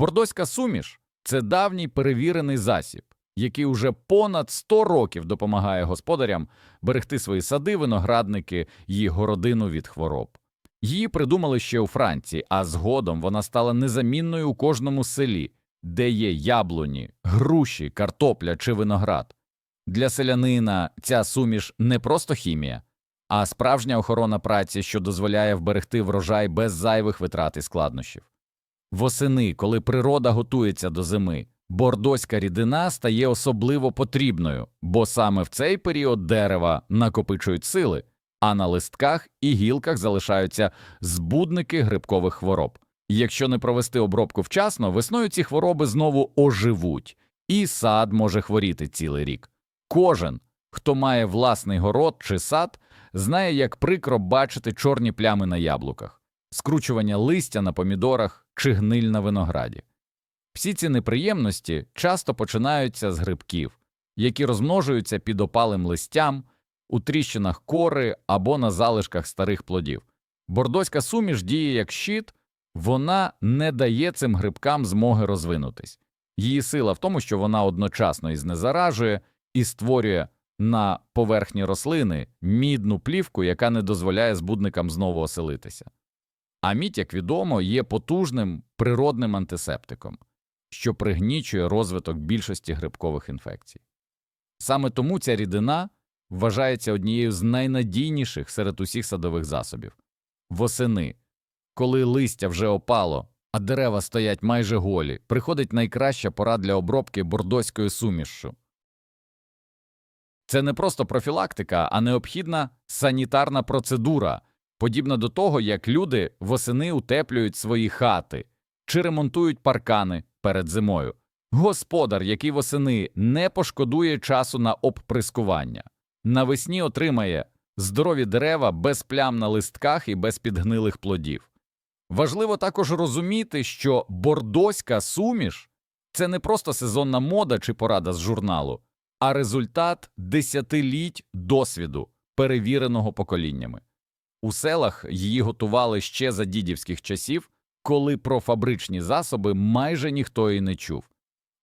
Бордоська суміш це давній перевірений засіб, який уже понад 100 років допомагає господарям берегти свої сади, виноградники і городину від хвороб. Її придумали ще у Франції, а згодом вона стала незамінною у кожному селі, де є яблуні, груші, картопля чи виноград. Для селянина ця суміш не просто хімія, а справжня охорона праці, що дозволяє вберегти врожай без зайвих витрат і складнощів. Восени, коли природа готується до зими, бордоська рідина стає особливо потрібною, бо саме в цей період дерева накопичують сили, а на листках і гілках залишаються збудники грибкових хвороб. Якщо не провести обробку вчасно, весною ці хвороби знову оживуть, і сад може хворіти цілий рік. Кожен, хто має власний город чи сад, знає, як прикро бачити чорні плями на яблуках, скручування листя на помідорах чи гниль на винограді. Всі ці неприємності часто починаються з грибків, які розмножуються під опалим листям, у тріщинах кори або на залишках старих плодів. Бордоська суміш діє як щит, вона не дає цим грибкам змоги розвинутись. Її сила в тому, що вона одночасно і знезаражує, і створює на поверхні рослини мідну плівку, яка не дозволяє збудникам знову оселитися. А мідь, як відомо, є потужним природним антисептиком, що пригнічує розвиток більшості грибкових інфекцій. Саме тому ця рідина вважається однією з найнадійніших серед усіх садових засобів. Восени, коли листя вже опало, а дерева стоять майже голі, приходить найкраща пора для обробки бордоською сумішшю. Це не просто профілактика, а необхідна санітарна процедура, подібна до того, як люди восени утеплюють свої хати чи ремонтують паркани перед зимою. Господар, який восени не пошкодує часу на обприскування, навесні отримає здорові дерева без плям на листках і без підгнилих плодів. Важливо також розуміти, що бордоська суміш це не просто сезонна мода чи порада з журналу, а результат десятиліть досвіду, перевіреного поколіннями. У селах її готували ще за дідівських часів, коли про фабричні засоби майже ніхто і не чув.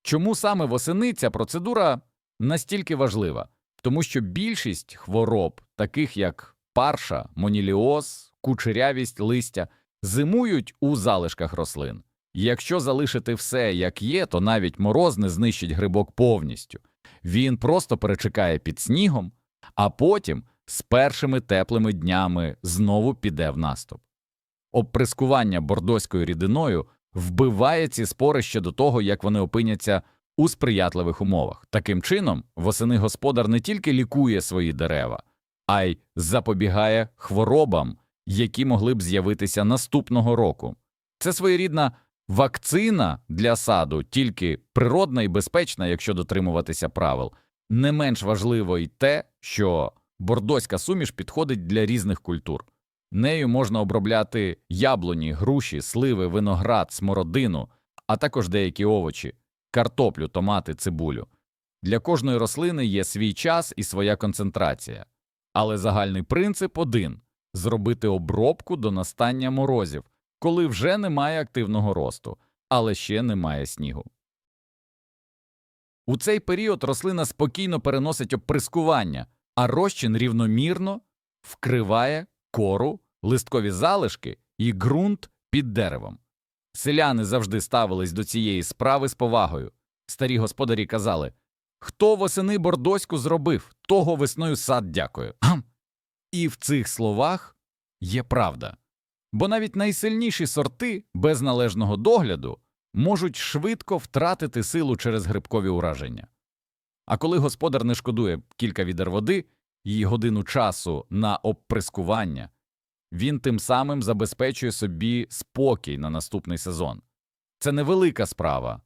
Чому саме восени ця процедура настільки важлива? Тому що більшість хвороб, таких як парша, моніліоз, кучерявість листя, зимують у залишках рослин. Якщо залишити все як є, то навіть мороз не знищить грибок повністю. Він просто перечекає під снігом, а потім з першими теплими днями знову піде в наступ. Обприскування бордоською рідиною вбиває ці спори ще до того, як вони опиняться у сприятливих умовах. Таким чином, восени господар не тільки лікує свої дерева, а й запобігає хворобам, які могли б з'явитися наступного року. Це своєрідна вакцина для саду, тільки природна і безпечна, якщо дотримуватися правил. Не менш важливо й те, що бордоська суміш підходить для різних культур. Нею можна обробляти яблуні, груші, сливи, виноград, смородину, а також деякі овочі, картоплю, томати, цибулю. Для кожної рослини є свій час і своя концентрація, але загальний принцип один зробити обробку до настання морозів, коли вже немає активного росту, але ще немає снігу. У цей період рослина спокійно переносить оприскування, а розчин рівномірно вкриває кору, листкові залишки і ґрунт під деревом. Селяни завжди ставились до цієї справи з повагою. Старі господарі казали Хто восени бордоську зробив, того весною сад дякую. І в цих словах є правда. Бо навіть найсильніші сорти без належного догляду можуть швидко втратити силу через грибкові ураження. А коли господар не шкодує кілька відер води і годину часу на обприскування, він тим самим забезпечує собі спокій на наступний сезон. Це невелика справа,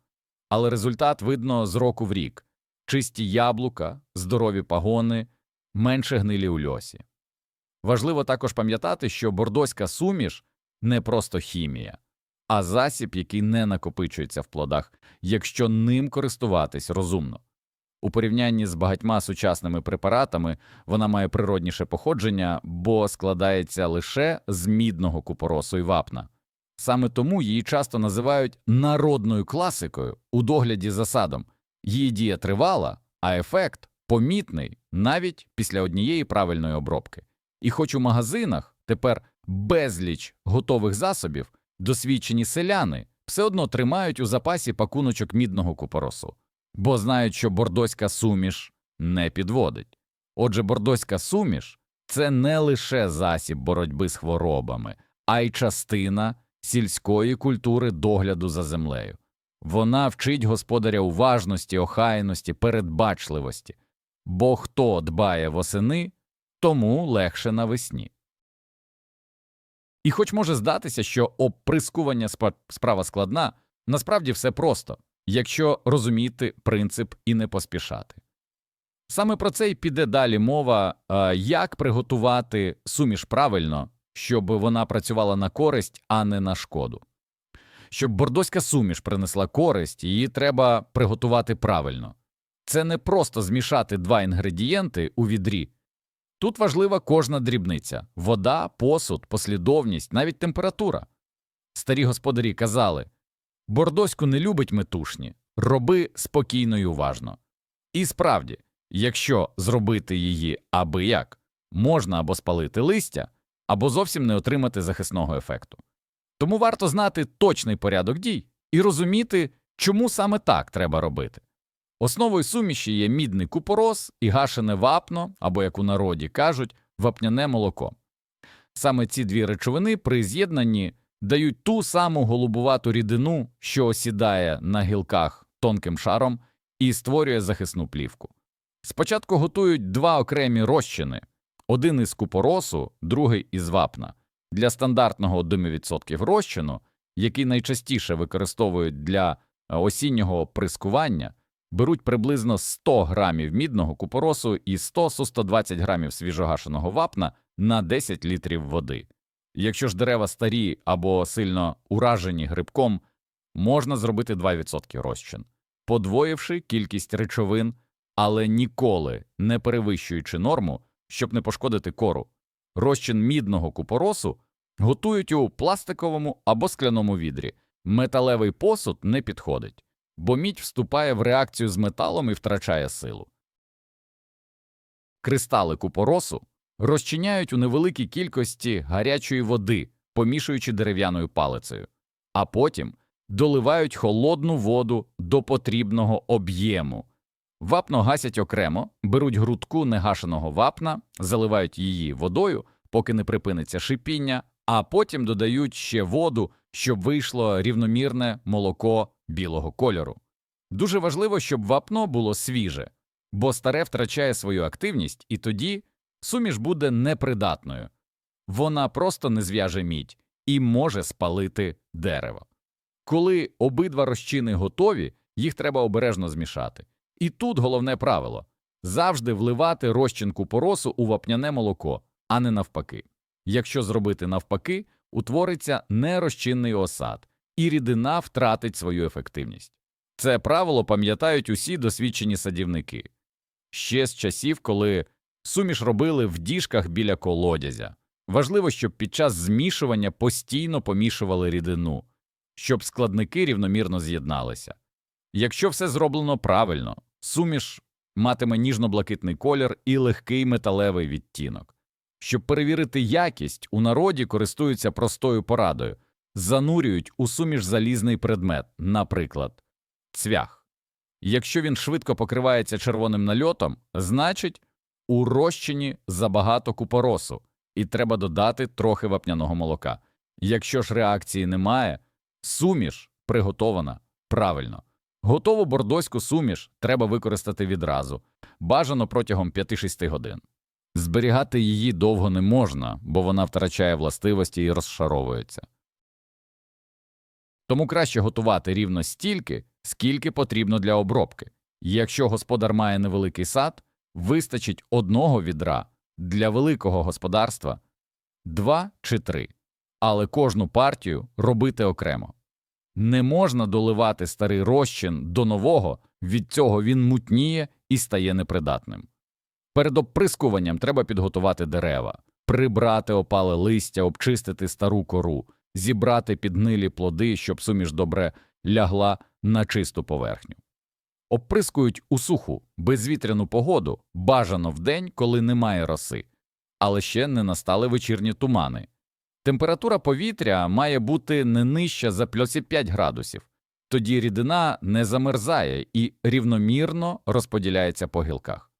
але результат видно з року в рік чисті яблука, здорові пагони, менше гнилі у льосі. Важливо також пам'ятати, що бордоська суміш не просто хімія, а засіб, який не накопичується в плодах, якщо ним користуватись розумно. У порівнянні з багатьма сучасними препаратами вона має природніше походження, бо складається лише з мідного купоросу і вапна. Саме тому її часто називають народною класикою у догляді за садом. Її дія тривала, а ефект помітний навіть після однієї правильної обробки. І хоч у магазинах тепер безліч готових засобів, досвідчені селяни все одно тримають у запасі пакуночок мідного купоросу, бо знають, що бордоська суміш не підводить. Отже, бордоська суміш це не лише засіб боротьби з хворобами, а й частина сільської культури догляду за землею. Вона вчить господаря уважності, охайності, передбачливості, бо хто дбає восени, тому легше навесні. І хоч може здатися, що оприскування справа складна, насправді все просто, якщо розуміти принцип і не поспішати. Саме про це й піде далі мова, як приготувати суміш правильно, щоб вона працювала на користь, а не на шкоду. Щоб бордоська суміш принесла користь, її треба приготувати правильно. Це не просто змішати два інгредієнти у відрі. Тут важлива кожна дрібниця вода, посуд, послідовність, навіть температура. Старі господарі казали бордоську не любить метушні, роби спокійно і уважно. І справді, якщо зробити її аби як, можна або спалити листя, або зовсім не отримати захисного ефекту. Тому варто знати точний порядок дій і розуміти, чому саме так треба робити. Основою суміші є мідний купорос і гашене вапно, або, як у народі кажуть, вапняне молоко. Саме ці дві речовини при з'єднанні дають ту саму голубувату рідину, що осідає на гілках тонким шаром і створює захисну плівку. Спочатку готують два окремі розчини один із купоросу, другий із вапна. Для стандартного 1% розчину, який найчастіше використовують для е, осіннього прискування, беруть приблизно 100 грамів мідного купоросу і 100-120 грамів свіжогашеного вапна на 10 літрів води. Якщо ж дерева старі або сильно уражені грибком, можна зробити 2% розчин, подвоївши кількість речовин, але ніколи не перевищуючи норму, щоб не пошкодити кору. Розчин мідного купоросу готують у пластиковому або скляному відрі. Металевий посуд не підходить, бо мідь вступає в реакцію з металом і втрачає силу. Кристали купоросу розчиняють у невеликій кількості гарячої води, помішуючи дерев'яною палицею, а потім доливають холодну воду до потрібного об'єму. Вапно гасять окремо, беруть грудку негашеного вапна, заливають її водою, поки не припиниться шипіння, а потім додають ще воду, щоб вийшло рівномірне молоко білого кольору. Дуже важливо, щоб вапно було свіже, бо старе втрачає свою активність, і тоді суміш буде непридатною. Вона просто не зв'яже мідь і може спалити дерево. Коли обидва розчини готові, їх треба обережно змішати. І тут головне правило завжди вливати розчин купоросу у вапняне молоко, а не навпаки. Якщо зробити навпаки, утвориться нерозчинний осад, і рідина втратить свою ефективність. Це правило пам'ятають усі досвідчені садівники ще з часів, коли суміш робили в діжках біля колодязя. Важливо, щоб під час змішування постійно помішували рідину, щоб складники рівномірно з'єдналися. Якщо все зроблено правильно, суміш матиме ніжно-блакитний колір і легкий металевий відтінок. Щоб перевірити якість, у народі користуються простою порадою занурюють у суміш залізний предмет, наприклад, цвях. Якщо він швидко покривається червоним нальотом, значить у розчині забагато купоросу, і треба додати трохи вапняного молока. Якщо ж реакції немає, суміш приготована правильно. Готову бордоську суміш треба використати відразу, бажано протягом 5-6 годин. Зберігати її довго не можна, бо вона втрачає властивості і розшаровується. Тому краще готувати рівно стільки, скільки потрібно для обробки. Якщо господар має невеликий сад, вистачить одного відра, для великого господарства два чи три, але кожну партію робити окремо. Не можна доливати старий розчин до нового, від цього він мутніє і стає непридатним. Перед оприскуванням треба підготувати дерева, прибрати опале листя, обчистити стару кору, зібрати підгнилі плоди, щоб суміш добре лягла на чисту поверхню. Оприскують у суху, безвітряну погоду, бажано вдень, коли немає роси, але ще не настали вечірні тумани. Температура повітря має бути не нижча за плюс 5 градусів, тоді рідина не замерзає і рівномірно розподіляється по гілках.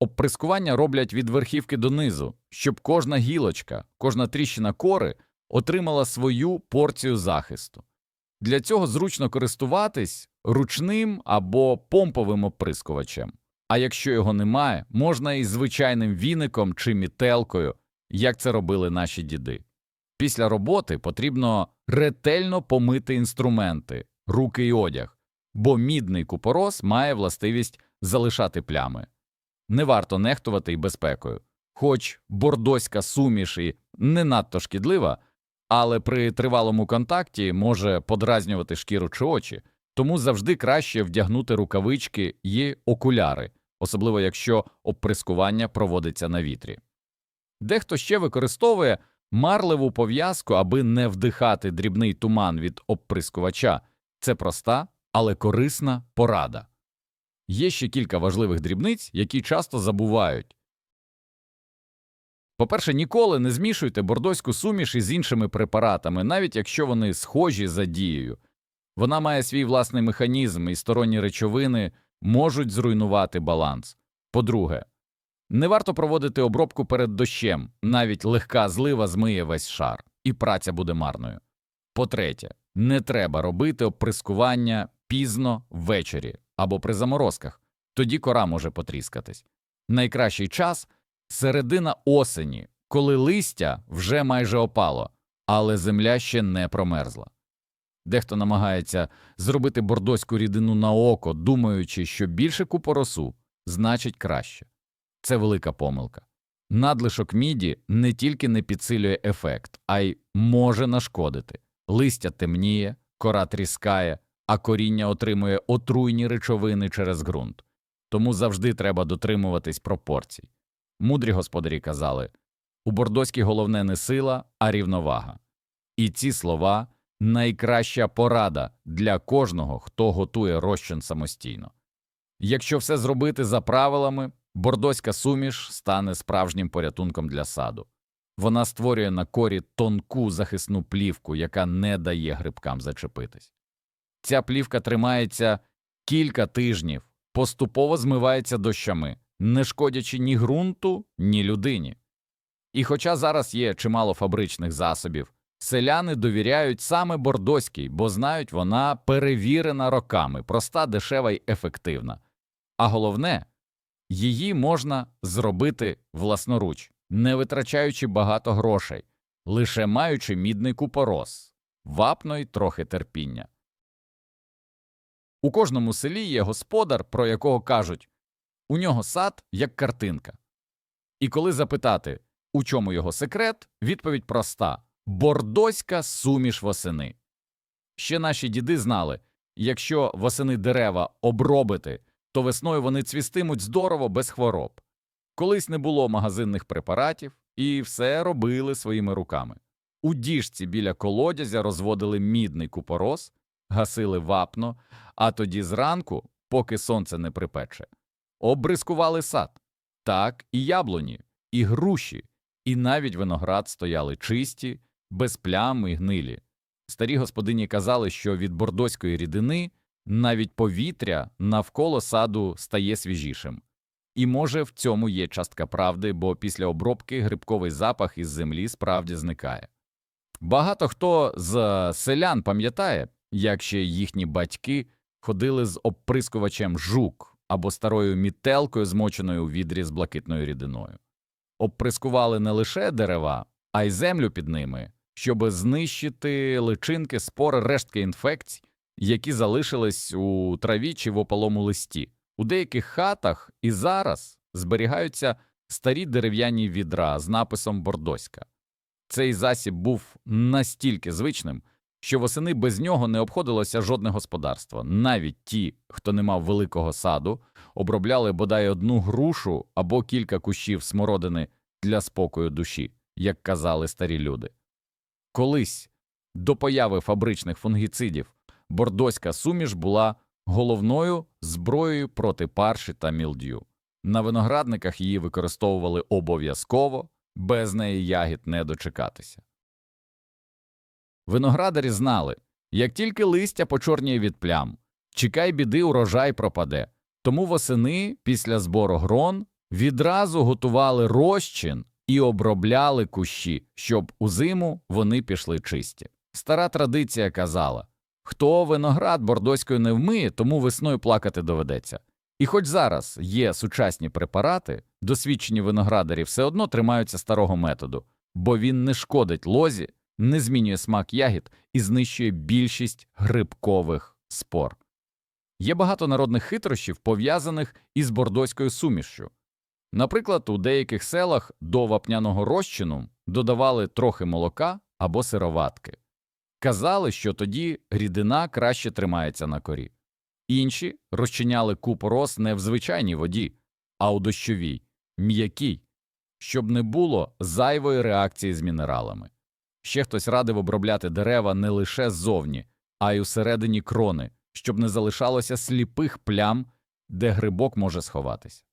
Оприскування роблять від верхівки донизу, щоб кожна гілочка, кожна тріщина кори отримала свою порцію захисту. Для цього зручно користуватись ручним або помповим оприскувачем. А якщо його немає, можна і звичайним віником чи мітелкою, як це робили наші діди. Після роботи потрібно ретельно помити інструменти, руки і одяг, бо мідний купорос має властивість залишати плями. Не варто нехтувати й безпекою. Хоч бордоська суміш і не надто шкідлива, але при тривалому контакті може подразнювати шкіру чи очі, тому завжди краще вдягнути рукавички і окуляри, особливо якщо оприскування проводиться на вітрі. Дехто ще використовує марливу пов'язку, аби не вдихати дрібний туман від оприскувача. Це проста, але корисна порада. Є ще кілька важливих дрібниць, які часто забувають. По-перше, ніколи не змішуйте бордоську суміш із іншими препаратами, навіть якщо вони схожі за дією. Вона має свій власний механізм, і сторонні речовини можуть зруйнувати баланс. По-друге, не варто проводити обробку перед дощем, навіть легка злива змиє весь шар, і праця буде марною. По-третє, не треба робити оприскування пізно ввечері або при заморозках, тоді кора може потріскатись. Найкращий час середина осені, коли листя вже майже опало, але земля ще не промерзла. Дехто намагається зробити бордоську рідину на око, думаючи, що більше купоросу значить краще. Це велика помилка. Надлишок міді не тільки не підсилює ефект, а й може нашкодити. Листя темніє, кора тріскає, а коріння отримує отруйні речовини через ґрунт. Тому завжди треба дотримуватись пропорцій. Мудрі господарі казали у бордоській головне не сила, а рівновага. І ці слова найкраща порада для кожного, хто готує розчин самостійно. Якщо все зробити за правилами, бордоська суміш стане справжнім порятунком для саду. Вона створює на корі тонку захисну плівку, яка не дає грибкам зачепитись. Ця плівка тримається кілька тижнів, поступово змивається дощами, не шкодячи ні ґрунту, ні людині. І хоча зараз є чимало фабричних засобів, селяни довіряють саме бордоській, бо знають, вона перевірена роками, проста, дешева й ефективна. А головне, її можна зробити власноруч, не витрачаючи багато грошей, лише маючи мідний купорос, вапно й трохи терпіння. У кожному селі є господар, про якого кажуть у нього сад як картинка. І коли запитати, у чому його секрет, відповідь проста бордоська суміш восени. Ще наші діди знали якщо восени дерева обробити, то весною вони цвістимуть здорово без хвороб. Колись не було магазинних препаратів, і все робили своїми руками. У діжці біля колодязя розводили мідний купорос, гасили вапно, а тоді зранку, поки сонце не припече, обрискували сад. Так і яблуні, і груші, і навіть виноград стояли чисті, без плям і гнилі. Старі господині казали, що від бордоської рідини навіть повітря навколо саду стає свіжішим. І може в цьому є частка правди, бо після обробки грибковий запах із землі справді зникає. Багато хто з селян пам'ятає, як ще їхні батьки ходили з оприскувачем жук або старою мітелкою, змоченою у відрі з блакитною рідиною. Обприскували не лише дерева, а й землю під ними, щоб знищити личинки, спори, рештки інфекцій, які залишились у траві чи в опалому листі. У деяких хатах і зараз зберігаються старі дерев'яні відра з написом Бордоська. Цей засіб був настільки звичним, що восени без нього не обходилося жодне господарство. Навіть ті, хто не мав великого саду, обробляли бодай одну грушу або кілька кущів смородини для спокою душі, як казали старі люди. Колись До появи фабричних фунгіцидів бордоська суміш була головною зброєю проти парші та мілдю. На виноградниках її використовували обов'язково, без неї ягід не дочекатися. Виноградарі знали, як тільки листя почорніє від плям, чекай біди, урожай пропаде. Тому восени після збору грон відразу готували розчин і обробляли кущі, щоб у зиму вони пішли чисті. Стара традиція казала хто виноград бордоською не вмиє, тому весною плакати доведеться. І хоч зараз є сучасні препарати, досвідчені виноградарі все одно тримаються старого методу, бо він не шкодить лозі, не змінює смак ягід і знищує більшість грибкових спор. Є багато народних хитрощів, пов'язаних із бордоською сумішшю. Наприклад, у деяких селах до вапняного розчину додавали трохи молока або сироватки. Казали, що тоді рідина краще тримається на корі. Інші розчиняли купорос не в звичайній воді, а у дощовій, м'якій, щоб не було зайвої реакції з мінералами. Ще хтось радив обробляти дерева не лише ззовні, а й усередині крони, щоб не залишалося сліпих плям, де грибок може сховатися.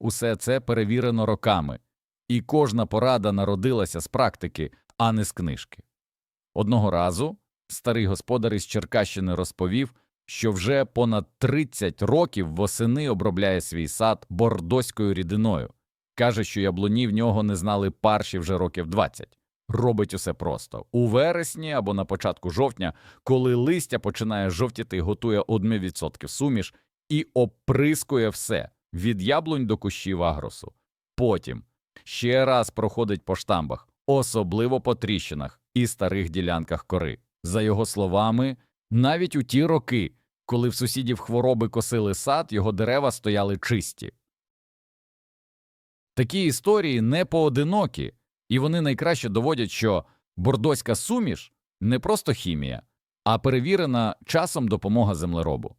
Усе це перевірено роками, і кожна порада народилася з практики, а не з книжки. Одного разу старий господар із Черкащини розповів, що вже понад 30 років восени обробляє свій сад бордоською рідиною. Каже, що яблуні в нього не знали парші вже років 20. Робить усе просто у вересні або на початку жовтня, коли листя починає жовтіти, готує 1% суміш і оприскує все від яблунь до кущів агросу. Потім ще раз проходить по штамбах, особливо по тріщинах і старих ділянках кори. За його словами, навіть у ті роки, коли в сусідів хвороби косили сад, його дерева стояли чисті. Такі історії не поодинокі, і вони найкраще доводять, що бордоська суміш не просто хімія, а перевірена часом допомога землеробу.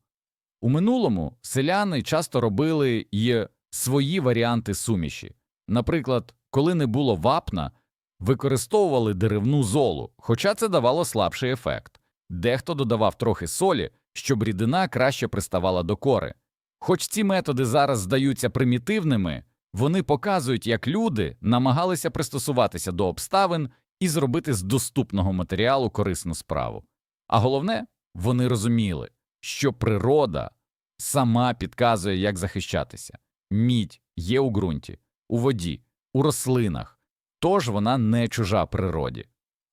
У минулому селяни часто робили й свої варіанти суміші. Наприклад, коли не було вапна, використовували деревну золу, хоча це давало слабший ефект. Дехто додавав трохи солі, щоб рідина краще приставала до кори. Хоч ці методи зараз здаються примітивними, вони показують, як люди намагалися пристосуватися до обставин і зробити з доступного матеріалу корисну справу. А головне, вони розуміли, що природа сама підказує, як захищатися. Мідь є у ґрунті, у воді, у рослинах, тож вона не чужа природі.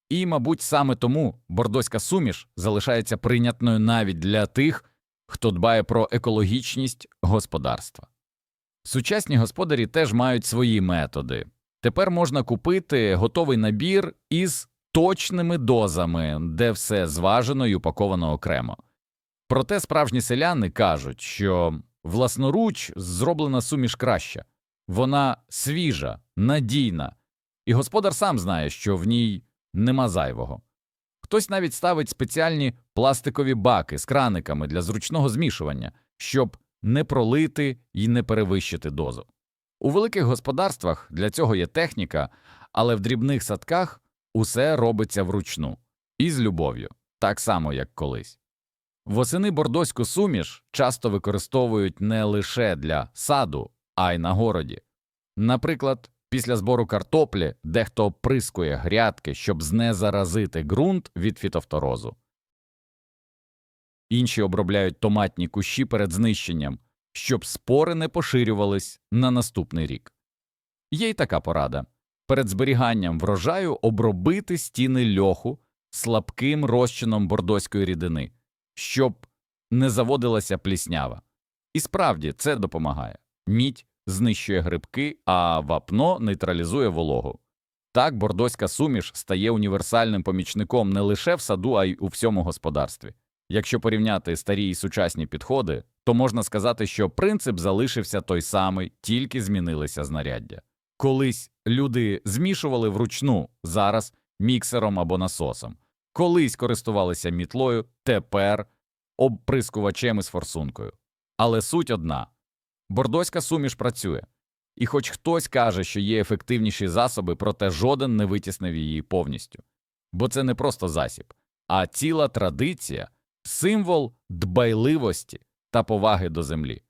І, мабуть, саме тому бордоська суміш залишається прийнятною навіть для тих, хто дбає про екологічність господарства. Сучасні господарі теж мають свої методи. Тепер можна купити готовий набір із точними дозами, де все зважено і упаковано окремо. Проте справжні селяни кажуть, що власноруч зроблена суміш краща, вона свіжа, надійна, і господар сам знає, що в ній нема зайвого. Хтось навіть ставить спеціальні пластикові баки з краниками для зручного змішування, щоб не пролити і не перевищити дозу. У великих господарствах для цього є техніка, але в дрібних садках усе робиться вручну і з любов'ю, так само як колись. Восени бордоську суміш часто використовують не лише для саду, а й на городі. Наприклад, після збору картоплі дехто оприскує грядки, щоб знезаразити ґрунт від фітофторозу. Інші обробляють томатні кущі перед знищенням, щоб спори не поширювались на наступний рік. Є й така порада перед зберіганням врожаю обробити стіни льоху слабким розчином бордоської рідини, щоб не заводилася пліснява. І справді це допомагає. Мідь знищує грибки, а вапно нейтралізує вологу. Так бордоська суміш стає універсальним помічником не лише в саду, а й у всьому господарстві. Якщо порівняти старі і сучасні підходи, то можна сказати, що принцип залишився той самий, тільки змінилися знаряддя. Колись люди змішували вручну, зараз міксером або насосом. Колись користувалися мітлою, тепер обприскувачем із форсункою. Але суть одна бордоська суміш працює, і хоч хтось каже, що є ефективніші засоби, проте жоден не витіснив її повністю. Бо це не просто засіб, а ціла традиція символ дбайливості та поваги до землі.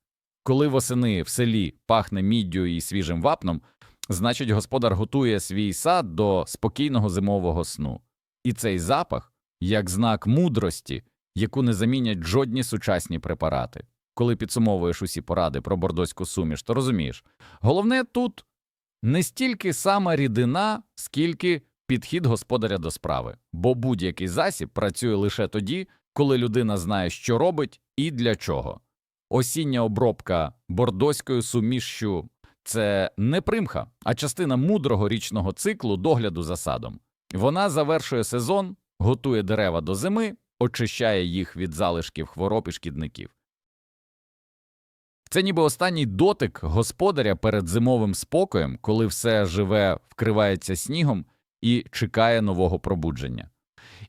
Коли восени в селі пахне міддю і свіжим вапном, значить господар готує свій сад до спокійного зимового сну. І цей запах як знак мудрості, яку не замінять жодні сучасні препарати. Коли підсумовуєш усі поради про бордоську суміш, то розумієш, головне тут не стільки сама рідина, скільки підхід господаря до справи, бо будь-який засіб працює лише тоді, коли людина знає, що робить і для чого. Осіння обробка бордоською сумішшю – це не примха, а частина мудрого річного циклу догляду за садом. Вона завершує сезон, готує дерева до зими, очищає їх від залишків хвороб і шкідників. Це ніби останній дотик господаря перед зимовим спокоєм, коли все живе вкривається снігом і чекає нового пробудження.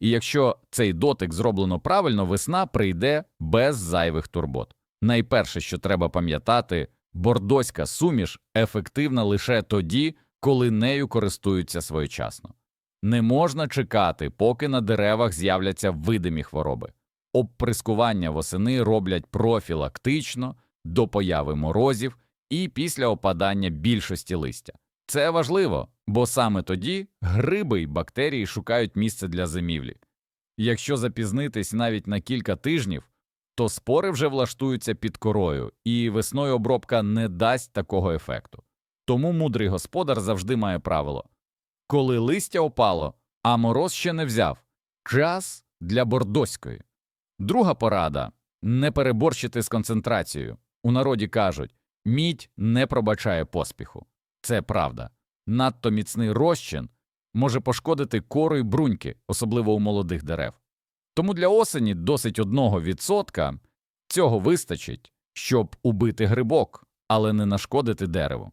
І якщо цей дотик зроблено правильно, весна прийде без зайвих турбот. Найперше, що треба пам'ятати, бордоська суміш ефективна лише тоді, коли нею користуються своєчасно. Не можна чекати, поки на деревах з'являться видимі хвороби. Обприскування восени роблять профілактично до появи морозів і після опадання більшості листя. Це важливо, бо саме тоді гриби й бактерії шукають місце для зимівлі. Якщо запізнитись навіть на кілька тижнів, то спори вже влаштуються під корою, і весною обробка не дасть такого ефекту. Тому мудрий господар завжди має правило коли листя опало, а мороз ще не взяв час для бордоської. Друга порада не переборщити з концентрацією. У народі кажуть мідь не пробачає поспіху. Це правда. Надто міцний розчин може пошкодити кору й бруньки, особливо у молодих дерев. Тому для осені досить одного відсотка цього вистачить, щоб убити грибок, але не нашкодити дереву.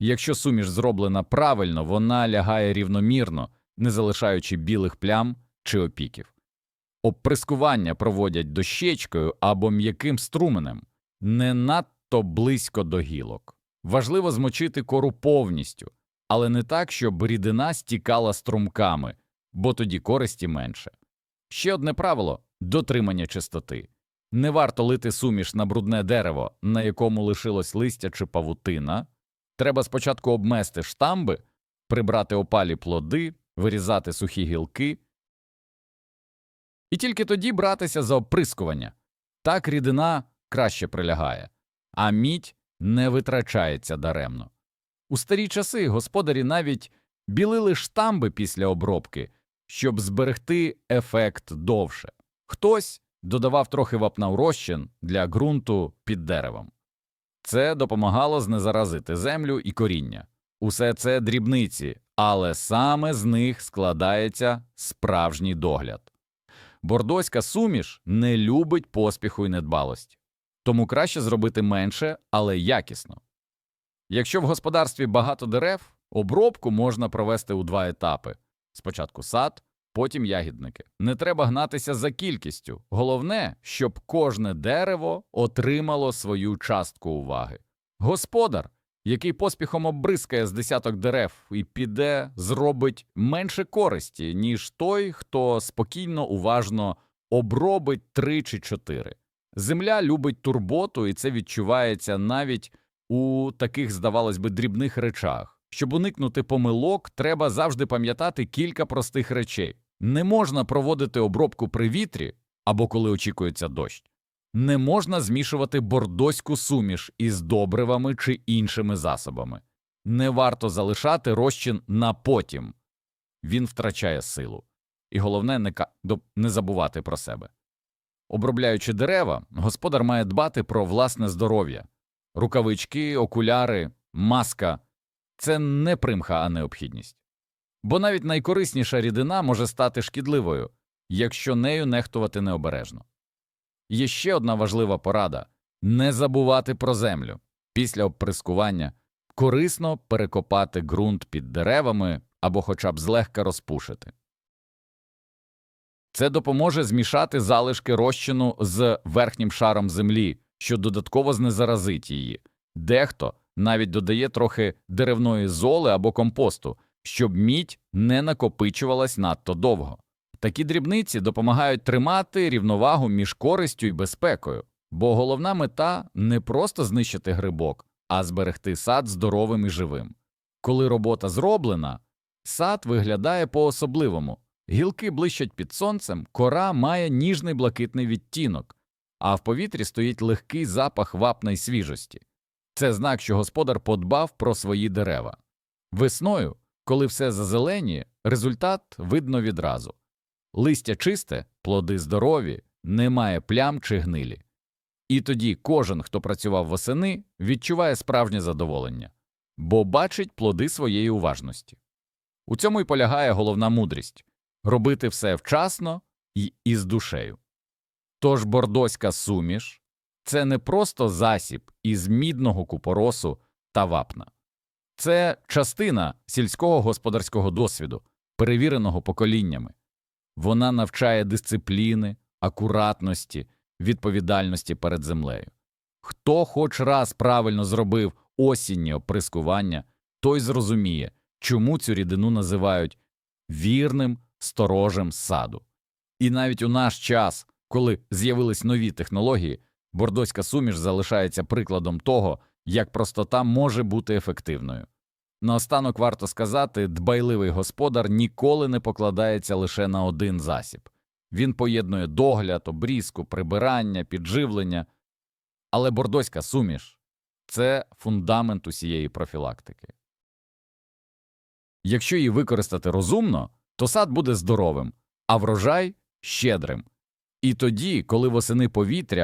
Якщо суміш зроблена правильно, вона лягає рівномірно, не залишаючи білих плям чи опіків. Обприскування проводять дощечкою або м'яким струменем, не надто близько до гілок. Важливо змочити кору повністю, але не так, щоб рідина стікала струмками, бо тоді користі менше. Ще одне правило дотримання чистоти. Не варто лити суміш на брудне дерево, на якому лишилось листя чи павутина. Треба спочатку обмести штамби, прибрати опалі плоди, вирізати сухі гілки, і тільки тоді братися за оприскування. Так рідина краще прилягає, а мідь не витрачається даремно. У старі часи господарі навіть білили штамби після обробки, щоб зберегти ефект довше. Хтось додавав трохи вапна в для ґрунту під деревом. Це допомагало знезаразити землю і коріння. Усе це дрібниці, але саме з них складається справжній догляд. Бордоська суміш не любить поспіху і недбалості, тому краще зробити менше, але якісно. Якщо в господарстві багато дерев, обробку можна провести у два етапи спочатку сад, потім ягідники. Не треба гнатися за кількістю. Головне, щоб кожне дерево отримало свою частку уваги. Господар, який поспіхом обрискає з десяток дерев і піде, зробить менше користі, ніж той, хто спокійно, уважно обробить три чи чотири. Земля любить турботу, і це відчувається навіть у таких, здавалось би, дрібних речах. Щоб уникнути помилок, треба завжди пам'ятати кілька простих речей. Не можна проводити обробку при вітрі або коли очікується дощ. Не можна змішувати бордоську суміш із добривами чи іншими засобами. Не варто залишати розчин на потім. Він втрачає силу. І головне не, не забувати про себе. Обробляючи дерева, господар має дбати про власне здоров'я. Рукавички, окуляри, маска це не примха, а необхідність. Бо навіть найкорисніша рідина може стати шкідливою, якщо нею нехтувати необережно. Є ще одна важлива порада не забувати про землю. Після обприскування корисно перекопати ґрунт під деревами або хоча б злегка розпушити. Це допоможе змішати залишки розчину з верхнім шаром землі, що додатково знезаразить її. Дехто навіть додає трохи деревної золи або компосту, щоб мідь не накопичувалась надто довго. Такі дрібниці допомагають тримати рівновагу між користю і безпекою, бо головна мета не просто знищити грибок, а зберегти сад здоровим і живим. Коли робота зроблена, сад виглядає по-особливому. Гілки блищать під сонцем, кора має ніжний блакитний відтінок, а в повітрі стоїть легкий запах вапна й свіжості. Це знак, що господар подбав про свої дерева. Весною, коли все зазеленіє, результат видно відразу. Листя чисте, плоди здорові, немає плям чи гнилі. І тоді кожен, хто працював восени, відчуває справжнє задоволення, бо бачить плоди своєї уважності. У цьому й полягає головна мудрість робити все вчасно і із душею. Тож бордоська суміш це не просто засіб із мідного купоросу та вапна. Це частина сільського господарського досвіду, перевіреного поколіннями. Вона навчає дисципліни, акуратності, відповідальності перед землею. Хто хоч раз правильно зробив осіннє оприскування, той зрозуміє, чому цю рідину називають вірним сторожем саду. І навіть у наш час, коли з'явились нові технології, бордоська суміш залишається прикладом того, як простота може бути ефективною. Наостанок варто сказати, дбайливий господар ніколи не покладається лише на один засіб. Він поєднує догляд, обрізку, прибирання, підживлення. Але бордоська суміш це фундамент усієї профілактики. Якщо її використати розумно, то сад буде здоровим, а врожай щедрим. І тоді, коли восени повітря